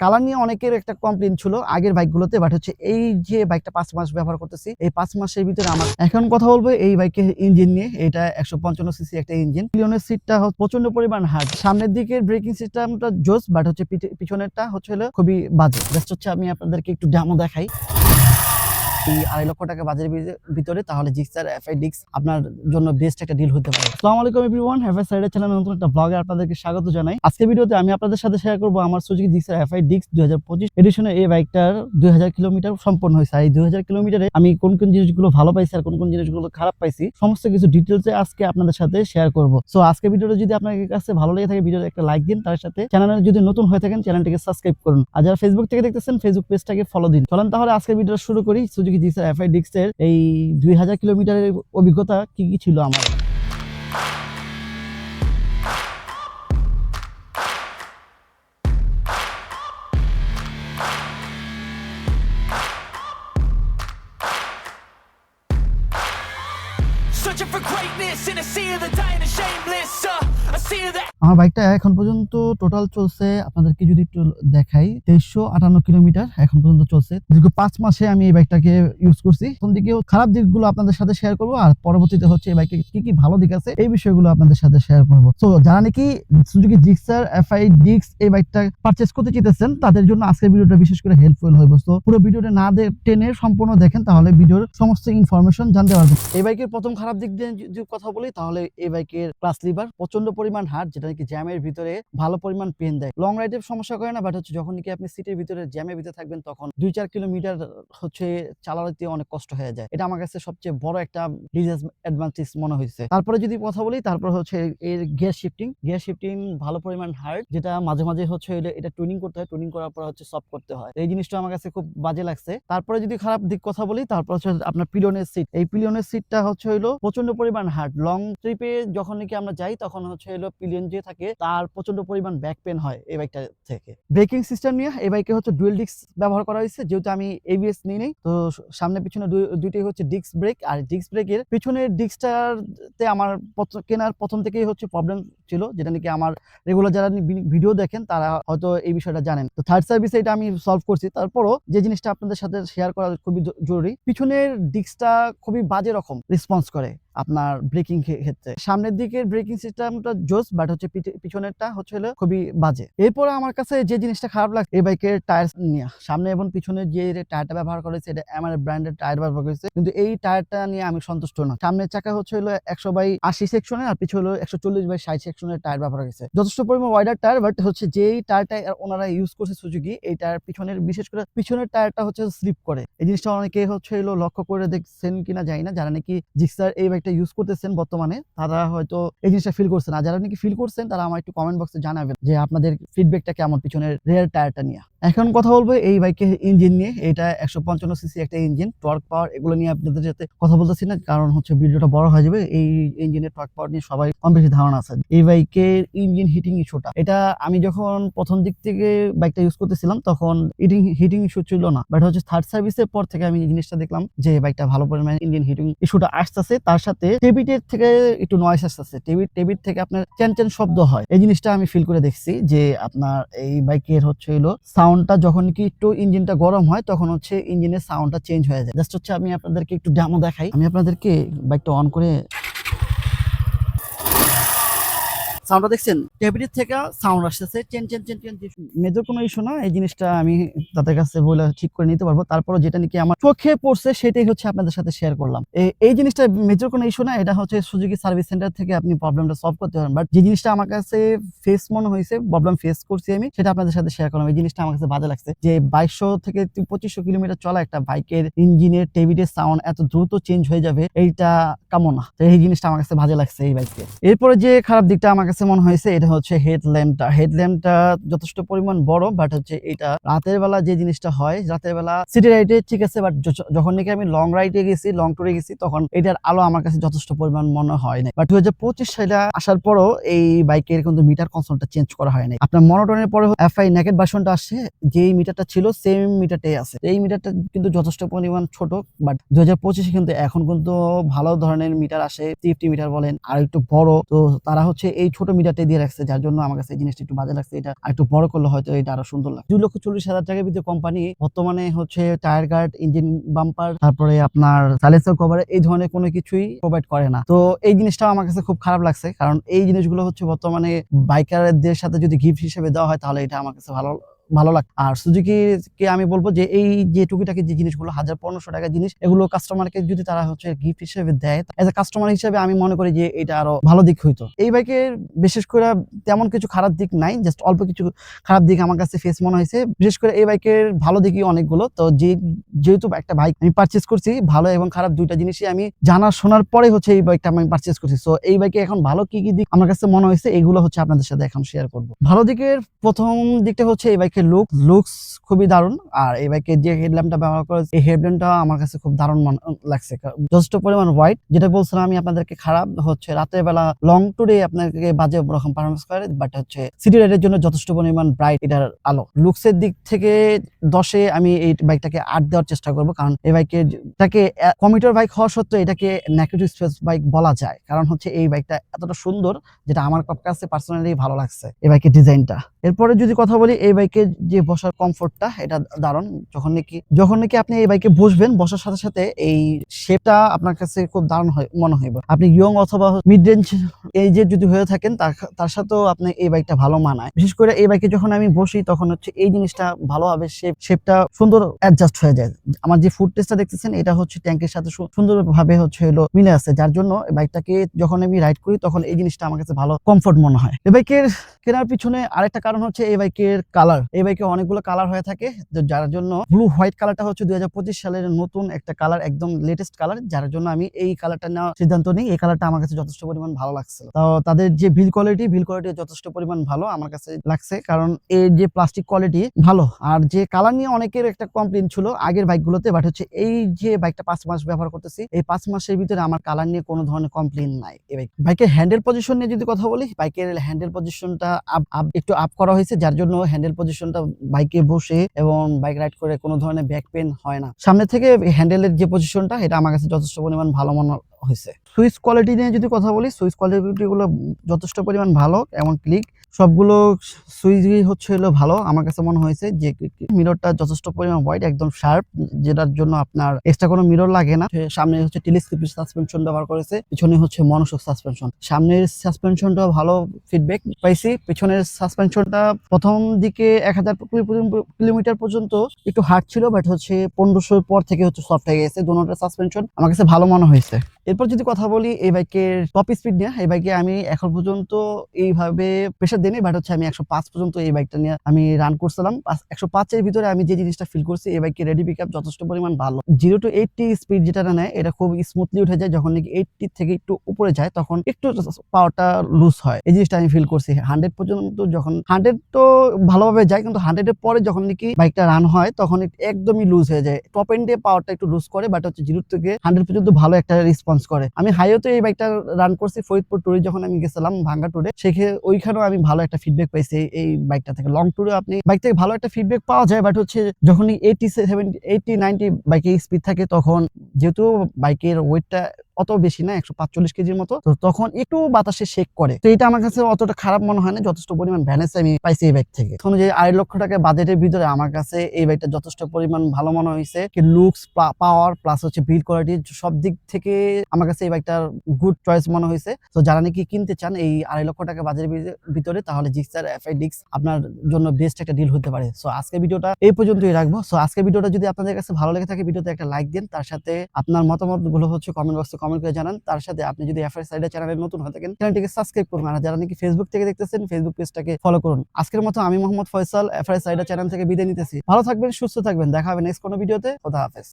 Colour নিয়ে অনেকের একটা কমপ্লেন ছিল আগের বাইকগুলোতে বাট হচ্ছে এই যে বাইকটা পাঁচ মাস ব্যবহার করতেছি, এই পাঁচ মাসের ভিতরে আমার এখন কথা বলব এই বাইকের ইঞ্জিন নিয়ে, এটা একশো পঞ্চান্ন সিসি একটা ইঞ্জিন পিলিয়নের সিটটা প্রচণ্ড পরিমাণ হার্ড সামনের দিকের ব্রেকিং সিস্টেমটা জোস বাট হচ্ছে পিছে- পিছনেরটা হচ্ছে খুবই বাজে। জাস্ট হচ্ছে আমি আপনাদেরকে একটু ডামো দেখাই। এই আড়াই লক্ষ টাকা বাজারের ভিতরে, তাহলে জিক্সার এফআই ডিক্স আপনার জন্য বেস্ট একটা ডিল হতে পারে। আসসালামু আলাইকুম এভরিওয়ান এফআই সাইডের চ্যানেলে নতুন একটা ব্লগে আপনাদেরকে স্বাগত জানাই। আজকে ভিডিওতে আমি আপনাদের সাথে শেয়ার করব আমার সুজুকি জিক্সার এফআই ডিক্স দুই হাজার পঁচিশ এডিশনে এই বাইকটার দুই হাজার কিলোমিটার সম্পন্ন হয়েছে। আর এই দুই হাজার কিলোমিটারে আমি কোন কোন জিনিসগুলো ভালো পাইছি আর কোন কোন জিনিসগুলো খারাপ পাইছি, সমস্ত কিছু ডিটেলসে আজকে আপনাদের সাথে শেয়ার করব। সো আজকে ভিডিওটা যদি আপনার কাছে ভালো লেগে থাকে, ভিডিওতে একটা লাইক দিন। তার সাথে চ্যানেলে যদি নতুন হয়ে থাকেন চ্যানেলটিকে সাবস্ক্রাইব করুন। আর যারা ফেসবুক থেকে দেখতেছেন ফেসবুক পেজটাকে ফলো দিন। চলেন তাহলে আজকে ভিডিও শুরু করি সুজুকি জিক্সার এফআই ডিক্স এর এই দুই হাজার কিলোমিটারের অভিজ্ঞতা কি কি ছিল আমার Searching for greatness in a sea of the dying and shameless. Uh, a sea আমার বাইকটা এখন পর্যন্ত টোটাল চলছে, আপনাদেরকে যদি একটু দেখাই, তেইশশো আটান্ন কিলোমিটার এখন পর্যন্ত চলছে। দীর্ঘ পাঁচ মাসে আমি এই বাইকটাকে ইউজ করছি। প্রথম দিকে খারাপ দিকগুলো আপনাদের সাথে শেয়ার করব, আর পরবর্তীতে হচ্ছে এই বাইকে কি কি ভালো দিক আছে, এই বিষয়গুলো আপনাদের সাথে শেয়ার করব। তো যারা নাকি সুজুকি জিক্সার এফআই ডিক্স এই বাইকটা পারচেস করতে চাইতেছেন তাদের জন্য আজকের ভিডিওটা বিশেষ করে হেল্পফুল হইব। তো পুরো ভিডিওটা না টেনে সম্পূর্ণ দেখেন, তাহলে ভিডিওর সমস্ত ইনফরমেশন জানতে পারবেন। এই বাইকের প্রথম খারাপ দিক দিয়ে যদি কথা বলি, তাহলে এই বাইকের ক্লাস লিভার প্রচণ্ড পরিমাণ হার্ড যেটা নাকি জ্যামের ভিতরে ভালো পরিমাণ পেন দেয়। লং রাইডের সমস্যা করে না বাট হচ্ছে যখন নাকি আপনি সিটের ভিতরে, জ্যামের ভিতরে থাকবেন, তখন দুই চার কিলোমিটার হচ্ছে চালাতে অনেক কষ্ট হয়ে যায়। এটা আমার কাছে সবচেয়ে বড় একটা ডিসঅ্যাডভান্টেজ মনে হয়েছে তারপরে যদি কথা বলি, তারপর হচ্ছে এর গিয়ার শিফটিং গিয়ার শিফটিং ভালো পরিমাণ হার্ড যেটা মাঝে মাঝে হচ্ছে এটা টুনিং করতে হয় টুনিং করার পর হচ্ছে সফট করতে হয়। এই জিনিসটা আমার কাছে খুব বাজে লাগছে। তারপরে যদি খারাপ দিক কথা বলি, তারপর হচ্ছে আপনার পিলিয়নের সিট এই পিলিয়নের সিটটা হচ্ছে হলো প্রচণ্ড পরিমাণ হার্ড লং ট্রিপে যখন নাকি আমরা যাই, তখন হচ্ছে হলো পিলিয়ন যে থাকে, তার প্রচণ্ড পরিমাণ ব্যাক পেন হয় এই বাইকটা থেকে। ব্রেকিং সিস্টেম নিয়ে এই বাইকে হচ্ছে ডুয়েল ডিস্ক ব্যবহার করা হয়েছে, যেহেতু আমি এবিএস নিই নেই, তো সামনে পিছনে দুই- দুইটাই হচ্ছে ডিস্ক ব্রেক আর ডিস্ক ব্রেকের পিছনের ডিস্কটাতে আমার কেনার প্রথম থেকেই হচ্ছে প্রবলেম ছিল, যেটা নাকি আমার রেগুলার যারা ভিডিও দেখেন, তারা হয়তো এই বিষয়টা জানেন। তো থার্ড সার্ভিসে এটা আমি সলভ করছি, তারপরও যে জিনিসটা আপনাদের সাথে শেয়ার করা খুবই জরুরি, পিছনের ডিস্কটা খুবই বাজে রকম রেসপন্স করে। আপনার ব্রেকিং ক্ষেত্রে। সামনের দিকের ব্রেকিং সিস্টেমটা জোস বাট হচ্ছে পিছনেরটা হচ্ছে খুবই বাজে। এরপরে আমার কাছে যে জিনিসটা খারাপ লাগছে, এই বাইকের টায়ার নিয়ে। সামনে এবং পিছনে যে টায়ারটা ব্যবহার করেছে, এটা এমআর ব্র্যান্ডের টায়ার ব্যবহার করেছে। কিন্তু এই টায়ারটা নিয়ে আমি সন্তুষ্ট না। সামনের চাকা হচ্ছে হলো একশো বাই আশি সেকশনের আর পিছনে হলো একশো চল্লিশ বাই ষাট সেকশনের টায়ার ব্যবহার করেছে। যথেষ্ট পরিমাণ ওয়াইডার টায়ার বাট হচ্ছে যেই টায়ারটা ওনারা ইউজ করছে সুজুকি এই টায়ার পিছনের, বিশেষ করে পিছনের টায়ারটা হচ্ছে স্লিপ করে। এই জিনিসটা অনেকে হচ্ছে হলো লক্ষ্য করে দেখছেন কিনা জানি না। যারা নাকি জিক্সার এই বাইকটা ইউজ করতেছেন বর্তমানে, তারা হয়তো এই জিনিসটা ফিল করছেন আর যারা নাকি ফিল করছেন, তারা আমার একটু কমেন্ট বক্সে জানাবেন যে আপনাদের ফিডব্যাকটা কেমন, পিছনের রেয়ার টায়ারটা নিয়ে। এখন কথা বলব এই বাইকের ইঞ্জিন নিয়ে। এটা একশো পঞ্চান্ন সিসি একটা ইঞ্জিন টর্ক পাওয়ার এগুলো নিয়ে আপনাদের সাথে কথা বলতেছি না, কারণ হচ্ছে ভিডিওটা বড় হয়ে যাবে। এই ইঞ্জিনের টর্ক পাওয়ার নিয়ে সবাই কম বেশি ধারণা আছে। এই বাইকের ইঞ্জিন হিটিং ইস্যুটা এটা আমি যখন প্রথম দিক থেকে বাইকটা ইউজ করতেছিলাম, তখন হিটিং হিটিং ইস্যু ছিল না। বাট হচ্ছে থার্ড সার্ভিসের পর থেকে আমি জিনিসটা দেখলাম যে বাইকটা ভালো পরিমাণে ইঞ্জিন হিটিং ইস্যুটা আসতেছে। তার সাথে টেবিটের থেকে একটু নয়েস আসতেছে। টেবিট টেবিট থেকে আপনার চ্যান চ্যান শব্দ হয়। এই জিনিসটা আমি ফিল করে দেখছি যে আপনার এই বাইকের হচ্ছে হলো সাউন্ডটা যখন কি একটু ইঞ্জিনটা গরম হয়, তখন হচ্ছে ইঞ্জিনের সাউন্ডটা চেঞ্জ হয়ে যায়। জাস্ট হচ্ছে আমি আপনাদেরকে একটু ডেমো দেখাই। আমি আপনাদেরকে বাইকটা অন করে সাউন্ডটা দেখছেন? টেবিলের থেকে সাউন্ড আসতেছে। Chain chain chain chain major কোনো ইস্যু না, এই জিনিসটা আমি তাদের কাছে বলে ঠিক করে নিতে পারব। তারপরে যেটা নাকি আমার চোখে পড়ছে, সেটাই হচ্ছে আপনাদের সাথে শেয়ার করলাম। এই জিনিসটা মেজর কোনো ইস্যু না, এটা হচ্ছে সুজুকি সার্ভিস সেন্টার থেকে আপনি প্রবলেমটা সলভ করতে পারেন বাট যে জিনিসটা আমার কাছে ফেস মনে হয়েছে প্রবলেম ফেস করছি আমি, সেটা আপনাদের সাথে শেয়ার করলাম। এই জিনিসটা আমার কাছে বাজে লাগছে যে বাইশশো থেকে পঁচিশশো কিলোমিটার চলা একটা বাইকের ইঞ্জিনের টেবিলের সাউন্ড এত দ্রুত চেঞ্জ হয়ে যাবে, এইটা কেমন। তো এই জিনিসটা আমার কাছে বাজে লাগছে এই বাইকে এরপরে যে খারাপ দিকটা আমার মনে হয়েছে, এটা হচ্ছে হেড ল্যাম্পটা হেড ল্যাম্পটা যথেষ্ট পরিমাণ বড় বাট হচ্ছে এটা রাতের বেলা যে জিনিসটা হয়, রাতের বেলা সিটি রাইডে ঠিক আছে বাট যখন নাকি আমি লং রাইডে গেছি লং ট্যুরে গেছি, তখন এটার আলো আমার কাছে যথেষ্ট পরিমাণ মনে হয় না বাট হাজার পঁচিশ সালে আসার পরও এই বাইকের কিন্তু মিটার কনসোলটা চেঞ্জ করা হয় নাই। আপনার মনোটনের পরে এফআই নেকেট ভার্সনটা আসছে যেই মিটারটা ছিল সেম মিটারটাই আছে। এই মিটারটা কিন্তু যথেষ্ট পরিমাণ ছোট বাট দু হাজার পঁচিশে কিন্তু এখন কিন্তু ভালো ধরনের মিটার আসে টিএফটি মিটার বলেন, আর একটু বড়। তো তারা হচ্ছে এই ছোট ছোট মিডিয়াতে দিয়ে রাখছে, যার জন্য আমার কাছে এই জিনিসটা একটু বাজে লাগছে। এটা একটু বড় করলে হয়তো এটা আরও সুন্দর লাগে দুই লক্ষ চল্লিশ হাজার টাকার ভিতরে কোম্পানি বর্তমানে হচ্ছে টায়ার গার্ড ইঞ্জিন বাম্পার তারপরে আপনার সাইলেন্সার কভার এই ধরনের কোনো কিছুই প্রোভাইড করে না। তো এই জিনিসটাও আমার কাছে খুব খারাপ লাগছে, কারণ এই জিনিসগুলো হচ্ছে বর্তমানে বাইকারদের সাথে যদি গিফট হিসেবে দেওয়া হয়, তাহলে এটা আমার কাছে ভালো ভালো লাগে আর সুজুকিকে আমি বলব যে, এই যে টুকিটাকি যে জিনিসগুলো, হাজার পনেরোশো টাকা জিনিস, এগুলো কাস্টমারকে যদি তারা হচ্ছে গিফট হিসেবে দেয় এজ এ কাস্টমার হিসেবে আমি মনে করি যে, এটা আরও ভালো দিক হইতো। এই বাইকের বিশেষ করে তেমন কিছু খারাপ দিক নাই জাস্ট অল্প কিছু খারাপ দিক আমার কাছে ফেস মনে হয়েছে। বিশেষ করে এই বাইকের ভালো দিকই অনেকগুলো। তো যে, যেহেতু একটা বাইক আমি পারচেস করছি, ভালো এবং খারাপ দুইটা জিনিসই আমি জানা শোনার পরে হচ্ছে এই বাইকটা আমি পারচেস করছি। সো এই বাইকে এখন ভালো কি কি দিক আমার কাছে মনে হয়েছে, এগুলো হচ্ছে আপনাদের সাথে এখন শেয়ার করব। ভালো দিকের প্রথম দিকটা হচ্ছে এই বাইকের লুক লুকস খুবই দারুণ। আর এই বাইকের যে হেডল্যাম্পটা ব্যবহার করে এই হেডল্যাম্পটা আমার কাছে খুব দারুণ লাগছে। যথেষ্ট পরিমাণ হোয়াইট যেটা বলছিলাম আমি আপনাদেরকে খারাপ, হচ্ছে রাতের বেলা লং টুরে আপনাকে বাজে রকম পারফরমেন্স করে বাট হচ্ছে সিটি রাইডের জন্য যথেষ্ট পরিমাণ ব্রাইট এটার আলো। লুকসের দিক থেকে দশে আমি এই বাইকটাকে আট দেওয়ার চেষ্টা করব, কারণ এই বাইকের এটাকে কমিটার বাইক হওয়া সত্ত্বেও এটাকে নেগেটিভ স্পেস বাইক বলা যায়। কারণ হচ্ছে এই বাইকটা এতটা সুন্দর, যেটা আমার কাছে পার্সোনালি ভালো লাগছে, এই বাইকের ডিজাইনটা এরপরে যদি কথা বলি, এই বাইকের যে বসার কমফোর্টটা এটা দারুণ। যখন নাকি যখন নাকি আপনি এই বাইকে বসবেন, বসার সাথে সাথে এই শেপটা আপনার কাছে খুব দারুণ হয়, মনে হইবে আপনি ইয়ং অথবা মিড রেঞ্জ এই যে যদি হয়ে থাকেন, তার সাথেও আপনি এই বাইকটা ভালো মানায়। বিশেষ করে এই বাইকে যখন আমি বসি, তখন হচ্ছে এই জিনিসটা ভালোভাবে শেপ শেপটা সুন্দর অ্যাডজাস্ট হয়ে যায়। আমার যে ফুড টেস্টটা দেখতেছেন, এটা হচ্ছে ট্যাঙ্কের সাথে সুন্দরভাবে হচ্ছে হলো মিলে আছে। যার জন্য বাইকটাকে যখন আমি রাইড করি, তখন এই জিনিসটা আমার কাছে ভালো কমফোর্ট মনে হয়। এই বাইকের কেনার পিছনে আরেকটা কারণ হচ্ছে এই বাইকের কালার এই বাইকে অনেকগুলো কালার হয়ে থাকে যার জন্য ব্লু হোয়াইট কালারটা হচ্ছে দুই হাজার পঁচিশ সালের নতুন একটা কালার একদম লেটেস্ট কালার যার জন্য আমি এই কালারটা নেওয়ার সিদ্ধান্ত নিই। এই কালারটা আমার কাছে যথেষ্ট পরিমাণ ভালো লাগছে। তো তাদের যে বিল কোয়ালিটি বিল কোয়ালিটি যথেষ্ট পরিমাণ ভালো আমার কাছে লাগছে। কারণ এর যে প্লাস্টিক কোয়ালিটি ভালো, আর যে কালার নিয়ে অনেকের একটা কমপ্লেন ছিল, আগের বাইকগুলোতে বাট হচ্ছে এই যে বাইকটা পাঁচ মাস ব্যবহার করতেছি, এই পাঁচ মাসের ভিতরে আমার কালার নিয়ে কোনো ধরনের কমপ্লেন নাই। এই বাইক বাইকের হ্যান্ডেল পজিশন নিয়ে যদি কথা বলি বাইকের হ্যান্ডেল পজিশনটা আপ একটু আপ করা হয়েছে, যার জন্য হ্যান্ডেল পজিশনটা বাইকে বসে এবং বাইক রাইড করে কোনো ধরনের ব্যাক পেন হয় না। সামনে থেকে হ্যান্ডেলের যে পজিশনটা এটা আমার কাছে যথেষ্ট পরিমাণ ভালো মনে হয়েছে। সুইচ কোয়ালিটি নিয়ে যদি কথা বলি, সুইচ কোয়ালিটি গুলো যথেষ্ট পরিমাণ ভালো এবং ক্লিক সবগুলো সুইচই হচ্ছে হলো ভালো, আমার কাছে মনে হয়েছে যে মিররটা যথেষ্ট পরিমাণ হোয়াইট একদম শার্প যেটার জন্য আপনার এক্সট্রা কোনো মিরর লাগে না। সামনে হচ্ছে টেলিস্কোপিক সাসপেনশন ব্যবহার করেছে, পিছনে হচ্ছে মনোসক সাসপেনশন সামনের সাসপেনশনটা ভালো ফিডব্যাক পাইছি, পিছনের সাসপেনশনটা প্রথম দিকে এক হাজার কিলোমিটার পর্যন্ত একটু হার্ড ছিল বাট হচ্ছে পনেরোশোর পর থেকে হচ্ছে সফট হয়ে গেছে দুটোটা সাসপেনশন আমার কাছে ভালো মনে হয়েছে। এরপর যদি কথা বলি এই বাইকের টপ স্পিড নিয়ে, এই বাইকে আমি এখন পর্যন্ত এইভাবে প্রেশার দিইনি বাট হচ্ছে আমি একশো পাঁচ পর্যন্ত এই বাইকটা নিয়ে আমি রান করছিলাম। একশো পাঁচের ভিতরে আমি যে জিনিসটা ফিল করছি, এই বাইকের রেডি পিক যথেষ্ট পরিমাণ ভালো। জিরো টু এইটটি স্পিড যেটা নেয়, এটা খুব স্মুথলি উঠে যায়। যখন নাকি এইটটি থেকে একটু উপরে যায়, তখন একটু পাওয়ারটা লুজ হয়। এই জিনিসটা আমি ফিল করছি। হান্ড্রেড পর্যন্ত যখন হান্ড্রেড তো ভালোভাবে যায়, কিন্তু হান্ড্রেডের পরে যখন নাকি বাইকটা রান হয়, তখন একদমই লুজ হয়ে যায়। টপ এন্ডে পাওয়ারটা একটু লুজ করে বাট হচ্ছে জিরো থেকে হান্ড্রেড পর্যন্ত ভালো একটা রেসপন্স করে। আমি হাইওতে এই বাইকটা রান করছি, ফরিদপুর ট্যুরে যখন আমি গেছিলাম ভাঙ্গা ট্যুরে সেখানে ওইখানেও আমি ভালো একটা ফিডব্যাক পাইছি এই- এই বাইকটা থেকে। লং ট্যুরে আপনি বাইক থেকে ভালো একটা ফিডব্যাক পাওয়া যায় বাট হচ্ছে যখনই এইটি সেভেন্টি এইটি নাইনটি বাইকে স্পিড থাকে, তখন যেহেতু বাইকের ওয়েটটা অত বেশি না, একশো পাঁচচল্লিশ কেজির মতো। তো তখন একটু বাতাসে শেক করে। তো এটা আমার কাছে অতটা খারাপ মনে হয় না, যথেষ্ট পরিমাণ ভ্যানেস আমি পাইছি এই বাইক থেকে। এখন যে আড়াই লক্ষ টাকা বাজেটের ভিতরে আমার কাছে এই বাইকটা যথেষ্ট পরিমাণ ভালো মনে হয়েছে লুকস পাওয়ার প্লাস হচ্ছে বিল্ড কোয়ালিটি সব দিক থেকে আমার কাছে এই বাইকটার গুড চয়েস মনে হয়েছে তো যারা নাকি কিনতে চান এই আড়াই লক্ষ টাকা বাজেটের ভিতরে- ভিতরে, তাহলে জিক্সার এফআই ডিক্স আপনার জন্য বেস্ট একটা ডিল হতে পারে। সো আজকে ভিডিওটা এই পর্যন্তই রাখব। সো আজকে ভিডিওটা যদি আপনাদের কাছে ভালো লেগে থাকে, ভিডিওতে একটা লাইক দিন। তার সাথে আপনার মতামতগুলো হচ্ছে কমেন্ট বক্সে কমেন্ট করে জানান। তার সাথে আপনি যদি এফআই সাইডে চ্যানেলে নতুন হয়ে থাকেন চ্যানেলটিকে সাবস্ক্রাইব করুন। আর যারা নাকি ফেসবুক থেকে দেখতেছেন ফেসবুক পেজটাকে ফলো করুন। আজকের মতো আমি মোহাম্মদ ফয়সাল এফআই সাইডে চ্যানেল থেকে বিদায় নিতেছি। ভালো থাকবেন, সুস্থ থাকবেন। দেখা হবে নেক্সট কোনো ভিডিওতে খোদা হাফেজ।